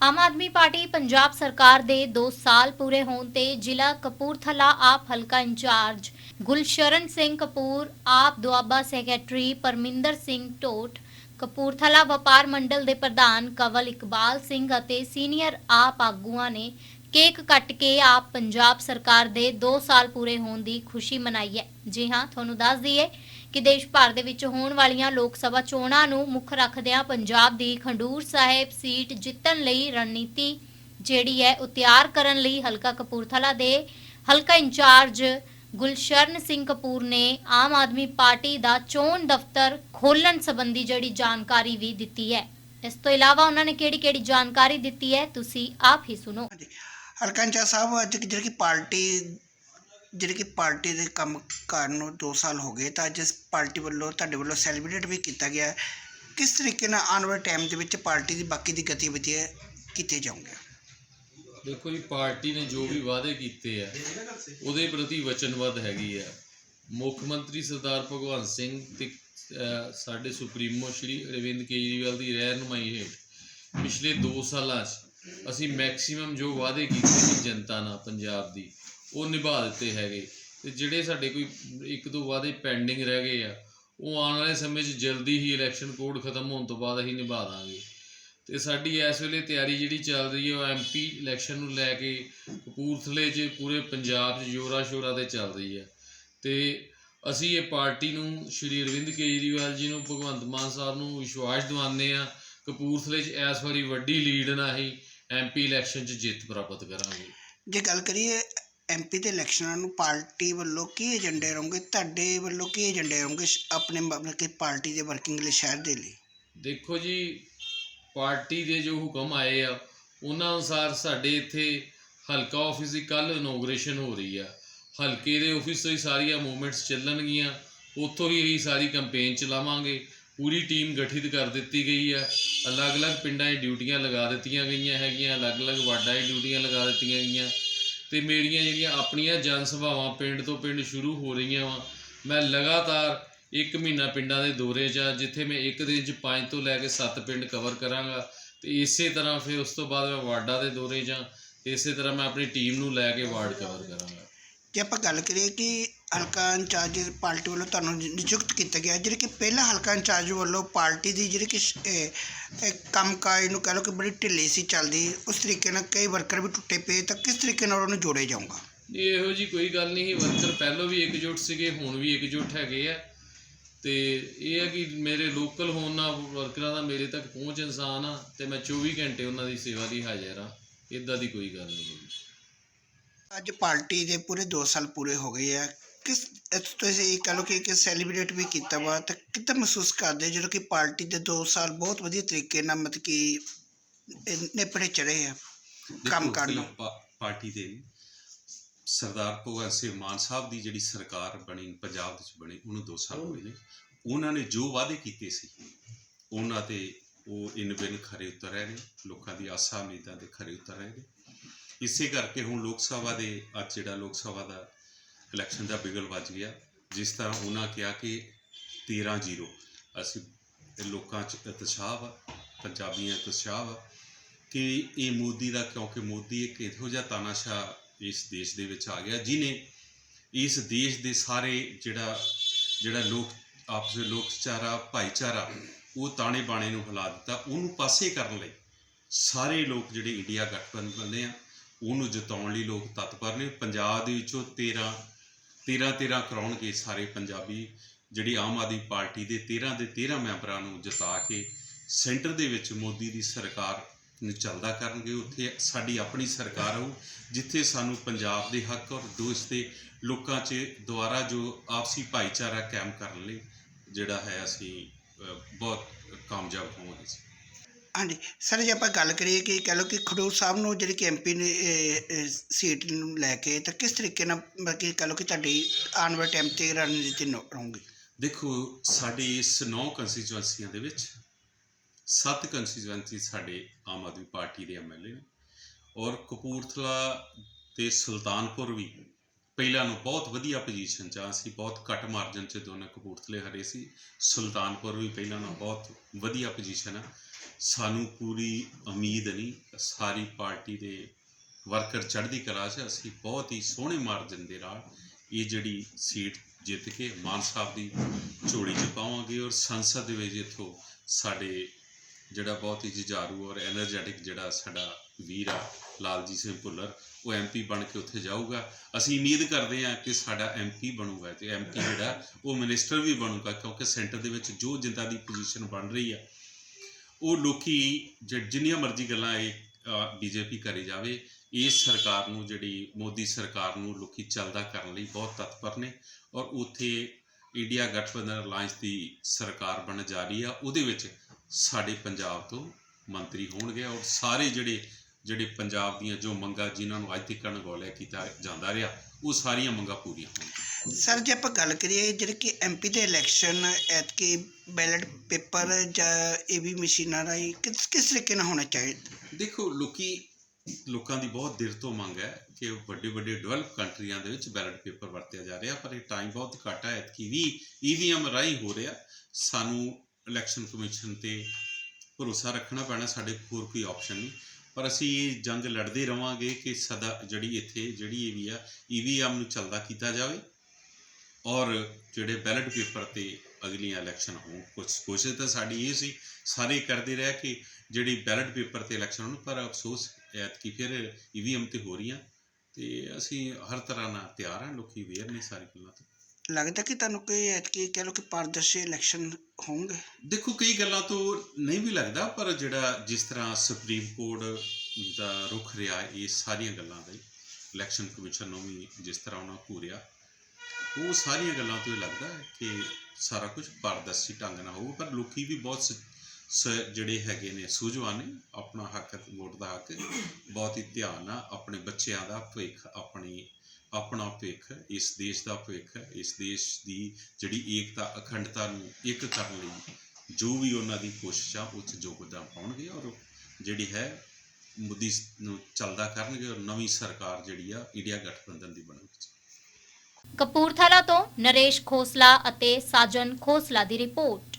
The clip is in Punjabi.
ਆਮ ਆਦਮੀ ਪਾਰਟੀ ਪੰਜਾਬ ਸਰਕਾਰ ਦੇ 2 ਸਾਲ ਪੂਰੇ ਹੋਣ ਤੇ ਜ਼ਿਲ੍ਹਾ ਕਪੂਰਥਲਾ ਆਪ ਹਲਕਾ ਇੰਚਾਰਜ ਗੁਲਸ਼ਰਨ ਸਿੰਘ ਕਪੂਰ, ਆਪ ਦੁਆਬਾ ਸੈਕਟਰੀ ਪਰਮਿੰਦਰ ਸਿੰਘ ਟੋਟ ਕਪੂਰਥਲਾ ਵਪਾਰ ਮੰਡਲ ਦੇ ਪ੍ਰਧਾਨ ਕਵਲ ਇਕਬਾਲ ਸਿੰਘ ਅਤੇ ਸੀਨੀਅਰ ਆਪ ਆਗੂਆਂ ਨੇ ਕੇਕ ਕੱਟ ਕੇ ਆਪ ਪੰਜਾਬ ਸਰਕਾਰ ਦੇ 2 ਸਾਲ ਪੂਰੇ ਹੋਣ ਦੀ ਖੁਸ਼ੀ ਮਨਾਈ ਹੈ। ਜੀ ਹਾਂ, ਤੁਹਾਨੂੰ ਦੱਸ ਦਈਏ ਕਿ ਦੇਸ਼ ਭਰ ਦੇ ਵਿੱਚ ਹੋਣ ਵਾਲੀਆਂ ਲੋਕ ਸਭਾ ਚੋਣਾਂ ਨੂੰ ਮੁੱਖ ਰੱਖਦਿਆਂ ਪੰਜਾਬ ਦੀ ਖੰਡੂਰ ਸਾਹਿਬ ਸੀਟ ਜਿੱਤਣ ਲਈ ਰਣਨੀਤੀ ਜਿਹੜੀ ਹੈ ਉਹ ਤਿਆਰ ਕਰਨ ਲਈ ਹਲਕਾ ਕਪੂਰਥਲਾ ਦੇ ਹਲਕਾ ਇੰਚਾਰਜ ਗੁਲਸ਼ਰਨ ਸਿੰਘ ਕਪੂਰ ਨੇ ਆਮ ਆਦਮੀ ਪਾਰਟੀ ਦਾ ਚੋਣ ਦਫ਼ਤਰ ਖੋਲਣ ਸੰਬੰਧੀ ਜਿਹੜੀ ਜਾਣਕਾਰੀ ਵੀ ਦਿੱਤੀ ਹੈ। ਇਸ ਤੋਂ ਇਲਾਵਾ ਉਹਨਾਂ ਨੇ ਕਿਹੜੀ-ਕਿਹੜੀ ਜਾਣਕਾਰੀ ਦਿੱਤੀ ਹੈ, ਤੁਸੀਂ ਆਪ ਹੀ ਸੁਣੋ। ਹਲਕਾ ਇੰਚਾਰਜ ਸਾਹਿਬ, ਅੱਜ ਜਿਹੜੀ ਕਿ ਪਾਰਟੀ ਜਿਹੜੇ ਕਿ ਪਾਰਟੀ ਦੇ ਕੰਮ ਕਾਰ ਨੂੰ 2 ਸਾਲ ਹੋ ਗਏ, ਤਾਂ ਅੱਜ ਇਸ ਪਾਰਟੀ ਵੱਲੋਂ, ਤੁਹਾਡੇ ਵੱਲੋਂ ਸੈਲੀਬ੍ਰੇਟ ਵੀ ਕੀਤਾ ਗਿਆ ਕਿਸ ਤਰੀਕੇ ਨਾਲ ਆਉਣ ਵਾਲੇ ਟਾਈਮ ਦੇ ਵਿੱਚ ਪਾਰਟੀ ਦੀ ਬਾਕੀ ਦੀ ਗਤੀਵਿਧੀਆਂ ਕੀਤੇ ਜਾਣਗੇ ਦੇਖੋ ਜੀ, ਪਾਰਟੀ ਨੇ ਜੋ ਵੀ ਵਾਅਦੇ ਕੀਤੇ ਆ, ਉਹਦੇ ਪ੍ਰਤੀ ਵਚਨਬੱਧ ਹੈਗੀ ਆ। ਮੁੱਖ ਮੰਤਰੀ ਸਰਦਾਰ ਭਗਵੰਤ ਸਿੰਘ ਤੇ ਸਾਡੇ ਸੁਪਰੀਮੋ ਸ਼੍ਰੀ ਅਰਵਿੰਦ ਕੇਜਰੀਵਾਲ ਦੀ ਰਹਿਨੁਮਾਈ ਹੇਠ ਪਿਛਲੇ 2 ਸਾਲਾਂ 'ਚ ਅਸੀਂ ਮੈਕਸਿਮਮ ਜੋ ਵਾਅਦੇ ਕੀਤੇ ਸੀ ਜਨਤਾ ਨਾਲ, ਪੰਜਾਬ ਦੀ ਉਹ ਨਿਭਾ ਦਿੱਤੇ ਹੈਗੇ। ਤੇ ਜਿਹੜੇ ਸਾਡੇ ਕੋਈ ਇੱਕ ਦੋ ਵਾਅਦੇ ਪੈਂਡਿੰਗ ਰਹਿ ਗਏ ਆ, ਉਹ ਆਉਣ ਵਾਲੇ ਸਮੇਂ 'ਚ ਜਲਦੀ ਹੀ ਇਲੈਕਸ਼ਨ ਕੋਡ ਖਤਮ ਹੋਣ ਤੋਂ ਬਾਅਦ ਅਸੀਂ ਨਿਭਾ ਦਾਂਗੇ। ਤੇ ਸਾਡੀ ਇਸ ਵੇਲੇ ਤਿਆਰੀ ਜਿਹੜੀ ਚੱਲ ਰਹੀ ਹੈ, ਉਹ ਐਮਪੀ ਇਲੈਕਸ਼ਨ ਨੂੰ ਲੈ ਕੇ ਕਪੂਰਥਲੇ 'ਚ, ਪੂਰੇ ਪੰਜਾਬ 'ਚ ਜੋਰਾ ਸ਼ੋਰਾ ਤੇ ਚੱਲ ਰਹੀ ਹੈ। ਤੇ ਅਸੀਂ ਇਹ ਪਾਰਟੀ ਨੂੰ, ਸ਼੍ਰੀ ਅਰਵਿੰਦ ਕੇਜਰੀਵਾਲ ਜੀ ਨੂੰ, ਭਗਵੰਤ ਮਾਨ ਸਾਹਿਬ ਨੂੰ ਵਿਸ਼ਵਾਸ ਦਿਵਾਉਂਦੇ ਆ ਕਪੂਰਥਲੇ 'ਚ ਇਸ ਵਾਰੀ ਵੱਡੀ ਲੀਡ ਨਾਲ ਹੀ ਐਮਪੀ ਇਲੈਕਸ਼ਨ 'ਚ ਜਿੱਤ ਪ੍ਰਾਪਤ ਕਰਾਂਗੇ। ਜੇ ਗੱਲ ਕਰੀਏ ਐਮਪੀ ਦੇ ਇਲੈਕਸ਼ਨਾਂ ਨੂੰ ਪਾਰਟੀ ਵੱਲੋਂ ਕੀ ਏਜੰਡੇ ਰਹੋਗੇ? ਤੁਹਾਡੇ ਵੱਲੋਂ ਕੀ ਏਜੰਡੇ ਰਹੋਗੇ ਆਪਣੇ ਮਤਲਬ ਕਿ ਪਾਰਟੀ ਦੇ ਵਰਕਿੰਗ ਲਈ, ਸ਼ਹਿਰ ਦੇ ਲਈ? ਦੇਖੋ ਜੀ, ਪਾਰਟੀ ਦੇ ਜੋ ਹੁਕਮ ਆਏ ਆ, ਉਹਨਾਂ ਅਨੁਸਾਰ ਸਾਡੇ ਇੱਥੇ ਹਲਕਾ ਆਫਿਸ ਦੀ ਕੱਲ ਇਨੋਗ੍ਰੇਸ਼ਨ ਹੋ ਰਹੀ ਆ। ਹਲਕੇ ਦੇ ਆਫਿਸ ਤੋਂ ਹੀ ਸਾਰੀਆਂ ਮੂਵਮੈਂਟਸ ਚੱਲਣਗੀਆਂ। ਉੱਥੋਂ ਹੀ ਇਹ ਸਾਰੀ ਕੈਂਪੇਨ ਚਲਾਵਾਂਗੇ। ਪੂਰੀ ਟੀਮ ਗਠਿਤ ਕਰ ਦਿੱਤੀ ਗਈ ਆ। ਅਲੱਗ-ਅਲੱਗ ਪਿੰਡਾਂ 'ਚ ਡਿਊਟੀਆਂ ਲਗਾ ਦਿੱਤੀਆਂ ਗਈਆਂ ਹੈਗੀਆਂ, ਅਲੱਗ-ਅਲੱਗ ਵਾਰਡਾਂ 'ਚ ਡਿਊਟੀਆਂ ਲਗਾ ਦਿੱਤੀਆਂ ਗਈਆਂ। ਤੇ ਮੇਰੀਆਂ ਜਿਹੜੀਆਂ ਆਪਣੀਆਂ ਜਨ ਸਭਾਵਾਂ ਪਿੰਡ ਤੋਂ ਪਿੰਡ ਸ਼ੁਰੂ ਹੋ ਰਹੀਆਂ ਵਾ, ਮੈਂ ਲਗਾਤਾਰ ਇੱਕ ਮਹੀਨਾ ਪਿੰਡਾਂ ਦੇ ਦੌਰੇ 'ਚ ਆ, ਜਿੱਥੇ ਮੈਂ ਇੱਕ ਦਿਨ 'ਚ ਪੰਜ ਤੋਂ ਲੈ ਕੇ ਸੱਤ ਪਿੰਡ ਕਵਰ ਕਰਾਂਗਾ। ਤੇ ਇਸੇ ਤਰ੍ਹਾਂ ਫਿਰ ਉਸ ਤੋਂ ਬਾਅਦ ਮੈਂ ਵਾਰਡਾਂ ਦੇ ਦੌਰੇ 'ਚ ਆ, ਇਸੇ ਤਰ੍ਹਾਂ ਮੈਂ ਆਪਣੀ ਟੀਮ ਨੂੰ ਲੈ ਕੇ ਵਾਰਡ ਕਵਰ ਕਰਾਂਗਾ। ਜੇ ਆਪਾਂ ਗੱਲ ਕਰੀਏ ਕਿ ਹਲਕਾ ਇੰਚਾਰਜ ਪਾਰਟੀ ਵੱਲੋਂ ਤੁਹਾਨੂੰ ਨਿਯੁਕਤ ਕੀਤਾ ਗਿਆ। ਜਿਹੜੇ ਕਿ ਪਹਿਲਾ ਹਲਕਾ ਇੰਚਾਰਜ ਵੱਲੋਂ ਪਾਰਟੀ ਦੀ ਜਿਹੜੀ ਕਿ ਇਹ ਕੰਮਕਾਜ ਨੂੰ ਕਹ ਲਓ ਕਿ ਬੜੀ ਢਿੱਲੀ ਸੀ ਚੱਲਦੀ ਉਸ ਤਰੀਕੇ ਨਾਲ ਕਈ ਵਰਕਰ ਵੀ ਟੁੱਟੇ ਪਏ। ਤਾਂ ਕਿਸ ਤਰੀਕੇ ਨਾਲ ਉਹਨਾਂ ਨੂੰ ਜੋੜਿਆ ਜਾਊਗਾ? ਇਹੋ ਜੀ ਕੋਈ ਗੱਲ ਨਹੀਂ ਵਰਕਰ ਪਹਿਲਾਂ ਵੀ ਇਕਜੁੱਟ ਸੀਗੇ ਹੁਣ ਵੀ ਇਕਜੁੱਟ ਹੈਗੇ ਆ। ਤੇ ਇਹ ਹੈ ਕਿ ਮੇਰੇ ਲੋਕਲ ਹੋਣ ਨਾਲ ਵਰਕਰਾਂ ਦਾ ਮੇਰੇ ਤੱਕ ਪਹੁੰਚ ਇਨਸਾਨ ਆ ਤੇ ਮੈਂ 24 ਘੰਟੇ ਉਹਨਾਂ ਦੀ ਸੇਵਾ ਲਈ ਹਾਜ਼ਰ ਆ। ਇਦਾਂ ਦੀ ਕੋਈ ਗੱਲ ਨਹੀਂ ਅੱਜ ਪਾਰਟੀ ਦੇ ਪੂਰੇ 2 ਸਾਲ ਪੂਰੇ ਹੋ ਗਏ ਆ। ਕਿਸ ਤੁਸੀਂ ਇਹ ਕਹ ਲਓ ਕਿ ਕਿ ਸੈਲੀਬ੍ਰੇਟ ਵੀ ਕੀਤਾ ਵਾ ਤਾਂ ਕਿੱਦਾਂ ਮਹਿਸੂਸ ਕਰਦੇ ਜਦੋਂ ਕਿ ਪਾਰਟੀ ਦੇ 2 ਸਾਲ ਬਹੁਤ ਵਧੀਆ ਤਰੀਕੇ ਨਾਲ ਮਤਲਬ ਕਿ ਨੇਪਰੇ ਚੜੇ ਆ ਕੰਮ ਕਰਨ ਨੂੰ? ਪਾਰਟੀ ਦੇ ਸਰਦਾਰ ਭਗਵੰਤ ਸਿੰਘ ਮਾਨ ਸਾਹਿਬ ਦੀ ਜਿਹੜੀ ਸਰਕਾਰ ਬਣੀ ਪੰਜਾਬ ਵਿੱਚ ਬਣੀ ਉਹਨੂੰ 2 ਸਾਲ ਹੋਏ ਨੇ। ਉਹਨਾਂ ਨੇ ਜੋ ਵਾਅਦੇ ਕੀਤੇ ਸੀ ਉਹਨਾਂ ਤੇ ਉਹ ਇਨ ਬਿਨ ਖਰੇ ਉਤਰ ਰਹੇ ਨੇ ਲੋਕਾਂ ਦੀ ਆਸਾਂ ਉਮੀਦਾਂ ਦੇ ਖਰੇ ਉਤਰ ਰਹੇ ਨੇ। ਇਸੇ ਕਰਕੇ ਹੁਣ ਲੋਕ ਸਭਾ ਦੇ ਅੱਜ ਜਿਹੜਾ ਲੋਕ ਸਭਾ ਦਾ ਇਲੈਕਸ਼ਨ ਦਾ ਬਿਗਲ ਵੱਜ ਗਿਆ। ਜਿਸ ਤਰ੍ਹਾਂ ਉਹਨਾਂ ਕਿਹਾ ਕਿ 13-0 ਅਸੀਂ ਲੋਕਾਂ 'ਚ ਉਤਸ਼ਾਹ ਵਾ, ਪੰਜਾਬੀਆਂ 'ਚ ਉਤਸ਼ਾਹ ਵਾ ਕਿ ਇਹ ਮੋਦੀ ਦਾ ਕਿਉਂਕਿ ਮੋਦੀ ਇੱਕ ਇਹੋ ਜਿਹਾ ਤਾਨਾਸ਼ਾਹ ਇਸ ਦੇਸ਼ ਦੇ ਵਿੱਚ ਆ ਗਿਆ ਜਿਨੇ ਇਸ ਦੇਸ਼ ਦੇ ਸਾਰੇ ਜਿਹੜਾ ਜਿਹੜਾ ਲੋਕ, ਆਪਸ ਵਿੱਚ ਲੋਕਚਾਰਾ, ਭਾਈਚਾਰਾ, ਉਹ ਤਾਣੇ ਬਾਣੇ ਨੂੰ ਹਿਲਾ ਦਿੱਤਾ। ਉਹਨੂੰ ਪਾਸੇ ਕਰਨ ਲਈ ਸਾਰੇ ਲੋਕ ਜਿਹੜੇ ਇੰਡੀਆ ਗਠਬੰਧਨ ਬੰਦੇ ਆ, ਉਹਨੂੰ ਜਿਤਾਉਣ ਲਈ ਲੋਕ ਤਤਪਰ ਨੇ। ਪੰਜਾਬ ਦੇ ਵਿੱਚੋਂ 13 13 13 ਕਰਾਉਣਗੇ ਸਾਰੇ ਪੰਜਾਬੀ ਜਿਹੜੀ ਆਮ ਆਦਮੀ ਪਾਰਟੀ ਦੇ 13 ਦੇ 13 ਮੈਂਬਰਾਂ ਨੂੰ ਜਿਤਾ ਕੇ ਸੈਂਟਰ ਦੇ ਵਿੱਚ ਮੋਦੀ ਦੀ ਸਰਕਾਰ ਨੂੰ ਚੱਲਦਾ ਕਰਨਗੇ। ਉੱਥੇ ਸਾਡੀ ਆਪਣੀ ਸਰਕਾਰ ਹੋਊ, ਜਿੱਥੇ ਸਾਨੂੰ ਪੰਜਾਬ ਦੇ ਹੱਕ ਔਰ ਦੋਸ਼ ਦੇ ਲੋਕਾਂ 'ਚ ਦੁਆਰਾ ਜੋ ਆਪਸੀ ਭਾਈਚਾਰਾ ਕਾਇਮ ਕਰਨ ਲਈ ਜਿਹੜਾ ਹੈ ਅਸੀਂ ਬਹੁਤ ਕਾਮਯਾਬ ਹੋਵਾਂਗੇ। ਹਾਂਜੀ, ਸਰ ਜੇ ਆਪਾਂ ਗੱਲ ਕਰੀਏ ਕਿ ਕਹਿ ਲਓ ਕਿ ਖਡੂਰ ਸਾਹਿਬ ਨੂੰ ਜਿਹੜੀ ਕਿ ਐਮਪੀ ਨੇ ਸੀਟ ਨੂੰ ਲੈ ਕੇ, ਤਾਂ ਕਿਸ ਤਰੀਕੇ ਨਾਲ ਮਤਲਬ ਕਿ ਕਹਿ ਲਓ ਕਿ ਤੁਹਾਡੀ ਆਉਣ ਵਾਲੇ ਟਾਈਮ ਤੇ ਰਣਨੀਤੀ ਨੂੰ, ਰਹੂਗੀ? ਦੇਖੋ, ਸਾਡੀ ਇਸ ਨੌ ਕੰਸਟੀਚੁਐਂਸੀਆਂ ਦੇ ਵਿੱਚ ਸੱਤ ਕੰਸਟੀਚੁਐਂਸੀ ਸਾਡੇ ਆਮ ਆਦਮੀ ਪਾਰਟੀ ਦੇ ਐਮਐਲਏ ਨੇ ਔਰ ਕਪੂਰਥਲਾ ਤੇ ਸੁਲਤਾਨਪੁਰ ਵੀ ਪਹਿਲਾਂ ਨੂੰ ਬਹੁਤ ਵਧੀਆ ਪੋਜੀਸ਼ਨ 'ਚ ਆ, ਅਸੀਂ ਬਹੁਤ ਘੱਟ ਮਾਰਜਨ 'ਚ ਦੋਨੇ ਕਪੂਰਥਲੇ ਹਰੇ ਸੀ। ਸੁਲਤਾਨਪੁਰ ਵੀ ਪਹਿਲਾਂ ਨੂੰ ਬਹੁਤ ਵਧੀਆ ਪੋਜੀਸ਼ਨ ਆ। ਸਾਨੂੰ ਪੂਰੀ ਉਮੀਦ ਨਹੀਂ, ਸਾਰੀ ਪਾਰਟੀ ਦੇ ਵਰਕਰ ਚੜ੍ਹਦੀ ਕਲਾ 'ਚ ਅਸੀਂ ਬਹੁਤ ਹੀ ਸੋਹਣੇ ਮਾਰਜਨ ਦੇ ਨਾਲ ਇਹ ਜਿਹੜੀ ਸੀਟ ਜਿੱਤ ਕੇ ਮਾਨ ਸਾਹਿਬ ਦੀ ਝੋਲੀ 'ਚ ਪਾਵਾਂਗੇ ਔਰ ਸੰਸਦ ਦੇ ਵਿੱਚ ਇਥੋਂ ਸਾਡੇ ਜਿਹੜਾ ਬਹੁਤ ਹੀ ਜਿਜਾਰੂ ਔਰ એનર્ਜੈਟਿਕ ਜਿਹੜਾ ਸਾਡਾ ਵੀਰ ਆ, ਲਾਲਜੀ ਸਿੰਘ ਭੁੱਲਰ, ਉਹ ਐਮਪੀ ਬਣ ਕੇ ਉੱਥੇ ਜਾਊਗਾ। ਅਸੀਂ ਉਮੀਦ ਕਰਦੇ ਹਾਂ ਕਿ ਸਾਡਾ ਐਮਪੀ ਬਣੂਗਾ ਤੇ ਐਮਪੀ ਜਿਹੜਾ ਉਹ ਮਿਨਿਸਟਰ ਵੀ ਬਣੂਗਾ ਕਿਉਂਕਿ ਸੈਂਟਰ ਦੇ ਵਿੱਚ ਜੋ ਜਿੰਦਾ ਦੀ ਪੋਜੀਸ਼ਨ ਬਣ ਰਹੀ ਆ ਉਹ ਲੋਕੀ ਜਿੰਨੀਆਂ ਮਰਜ਼ੀ ਗੱਲਾਂ ਇਹ ਬੀਜੇਪੀ ਕਰੀ ਜਾਵੇ, ਇਸ ਸਰਕਾਰ ਨੂੰ ਜਿਹੜੀ ਮੋਦੀ ਸਰਕਾਰ ਨੂੰ ਲੋਕੀ ਚੱਲਦਾ ਕਰਨ ਲਈ ਬਹੁਤ ਤਤਪਰ ਨੇ ਔਰ ਉੱਥੇ ਇੰਡੀਆ ਗਠਬੰਧਨ ਅਲਾਈਅੰਸ ਦੀ ਸਰਕਾਰ ਬਣ ਜਾ ਰਹੀ ਆ, ਉਹਦੇ ਵਿੱਚ ਸਾਡੇ ਪੰਜਾਬ ਤੋਂ ਮੰਤਰੀ ਹੋਣਗੇ ਔਰ ਸਾਰੇ ਜਿਹੜੇ ਜਿਹੜੇ ਪੰਜਾਬ ਦੀਆਂ ਜੋ ਮੰਗਾਂ ਜਿਨ੍ਹਾਂ ਨੂੰ ਅੱਜ ਤੱਕ ਅਣਗੌਲਿਆ ਕੀਤਾ ਜਾਂਦਾ ਰਿਹਾ ਉਹ ਸਾਰੀਆਂ ਮੰਗਾਂ ਪੂਰੀਆਂ ਹੋਣਗੀਆਂ ਸਰ ਜੇ ਆਪਾਂ ਗੱਲ ਕਰੀਏ ਜਿਹੜੇ ਕਿ ਐਮਪੀ ਦੇ ਇਲੈਕਸ਼ਨ ਐਤਕੀ ਬੈਲਟ ਪੇਪਰ ਜਾਂ ਏਵੀ ਮਸ਼ੀਨਾਂ ਰਾਹੀਂ ਕਿਸ ਕਿਸ ਤਰੀਕੇ ਨਾਲ ਹੋਣਾ ਚਾਹੀਦਾ ਦੇਖੋ ਲੋਕੀ ਲੋਕਾਂ ਦੀ ਬਹੁਤ ਦੇਰ ਤੋਂ ਮੰਗ ਹੈ ਕਿ ਵੱਡੇ ਵੱਡੇ ਡਿਵੈਲਪ ਕੰਟਰੀਆਂ ਦੇ ਵਿੱਚ ਬੈਲਟ ਪੇਪਰ ਵਰਤਿਆ ਜਾ ਰਿਹਾ ਪਰ ਇਹ ਟਾਈਮ ਬਹੁਤ ਘੱਟ ਹੈ। ਕਿ ਵੀ ਈਵੀਐਮ ਰਾਹੀਂ ਹੋ ਰਿਹਾ। ਸਾਨੂੰ ਇਲੈਕਸ਼ਨ ਕਮਿਸ਼ਨ ਤੇ ਭਰੋਸਾ ਰੱਖਣਾ ਪੈਣਾ ਸਾਡੇ ਕੋਲ ਹੋਰ ਕੋਈ ਆਪਸ਼ਨ ਨਹੀਂ। ਪਰ ਅਸੀਂ ਇਹ ਜੰਗ ਲੜਦੇ ਰਵਾਂਗੇ ਕਿ ਸਦਾ ਜਿਹੜੀ ਇੱਥੇ ਜਿਹੜੀ ਇਹ ਵੀ ਆ ਈਵੀਐਮ ਨੂੰ ਚੱਲਦਾ ਕੀਤਾ ਜਾਵੇ ਔਰ ਜਿਹੜੇ ਬੈਲਟ ਪੇਪਰ ਤੇ ਅਗਲੀਆਂ ਇਲੈਕਸ਼ਨ ਹੋਣ ਕੁਝ ਕੋਸ਼ਿਸ਼ ਤਾਂ ਸਾਡੀ ਇਹ ਸੀ, ਸਾਰੇ ਕਰਦੇ ਰਹੇ ਕਿ ਜਿਹੜੀ ਬੈਲਟ ਪੇਪਰ ਤੇ ਇਲੈਕਸ਼ਨ ਹੋਣ, ਪਰ ਅਫਸੋਸ ਐਤਕੀ ਫਿਰ ਈਵੀਐਮ ਤੇ ਹੋ ਰਹੀਆਂ ਤੇ ਅਸੀਂ ਹਰ ਤਰ੍ਹਾਂ ਨਾਲ ਤਿਆਰ ਹਾਂ, ਲੋਕੀ ਵੇਅਰ ਨੇ ਸਾਰੀ ਗੱਲਾਂ ਤੋਂ। ਲੱਗਦਾ ਕਿ ਤੁਹਾਨੂੰ ਕੋਈ ਐਤਕੀ ਕਹਿ ਲਓ ਕਿ ਪਾਰਦਰਸ਼ੀ ਇਲੈਕਸ਼ਨ ਹੋਣਗੇ? ਦੇਖੋ, ਕਈ ਗੱਲਾਂ ਤੋਂ ਨਹੀਂ ਵੀ ਲੱਗਦਾ, ਪਰ ਜਿਹੜਾ ਜਿਸ ਤਰ੍ਹਾਂ ਸੁਪਰੀਮ ਕੋਰਟ ਦਾ ਰੁਖ ਰਿਹਾ, ਇਹ ਸਾਰੀਆਂ ਗੱਲਾਂ ਦਾ ਇਲੈਕਸ਼ਨ ਕਮਿਸ਼ਨ ਨੂੰ ਵੀ ਜਿਸ ਤਰ੍ਹਾਂ ਉਹਨਾਂ ਘੂਰਿਆ, ਉਹ ਸਾਰੀਆਂ ਗੱਲਾਂ ਤੋਂ ਇਹ ਲੱਗਦਾ ਹੈ ਕਿ ਸਾਰਾ ਕੁਝ ਪਾਰਦਰਸ਼ੀ ਢੰਗ ਨਾਲ ਹੋਊ, ਪਰ ਲੋਕੀ ਵੀ ਬਹੁਤ ਸ- ਸ- ਜਿਹੜੇ ਹੈਗੇ ਨੇ, ਸੂਝਵਾਨ ਨੇ, ਆਪਣਾ ਹੱਕ ਵੋਟ ਦਾ ਹੱਕ ਬਹੁਤ ਹੀ ਧਿਆਨ ਨਾਲ, ਆਪਣੇ ਬੱਚਿਆਂ ਦਾ ਭਵਿੱਖ ਆਪਣੀ ਆਪਣਾ ਭਵਿੱਖ ਇਸ ਦੇਸ਼ ਦਾ ਭਵਿੱਖ ਇਸ ਦੇਸ਼ ਦੀ ਜਿਹੜੀ ਏਕਤਾ, ਅਖੰਡਤਾ ਨੂੰ ਇੱਕ ਕਰਨ ਲਈ ਜੋ ਵੀ ਉਹਨਾਂ ਦੀ ਕੋਸ਼ਿਸ਼ਾਂ ਉਹ 'ਚ ਯੋਗਦਾਨ ਪਾਉਣਗੇ ਔਰ ਜਿਹੜੀ ਹੈ ਮੋਦੀ ਨੂੰ ਚੱਲਦਾ ਕਰਨਗੇ ਔਰ ਨਵੀਂ ਸਰਕਾਰ ਜਿਹੜੀ ਆ, ਇੰਡੀਆ ਗਠਬੰਧਨ ਦੀ ਬਣੂਗੀ ਕਪੂਰਥਲਾ ਤੋਂ ਨਰੇਸ਼ ਖੋਸਲਾ ਅਤੇ ਸਾਜਨ ਖੋਸਲਾ ਦੀ ਰਿਪੋਰਟ।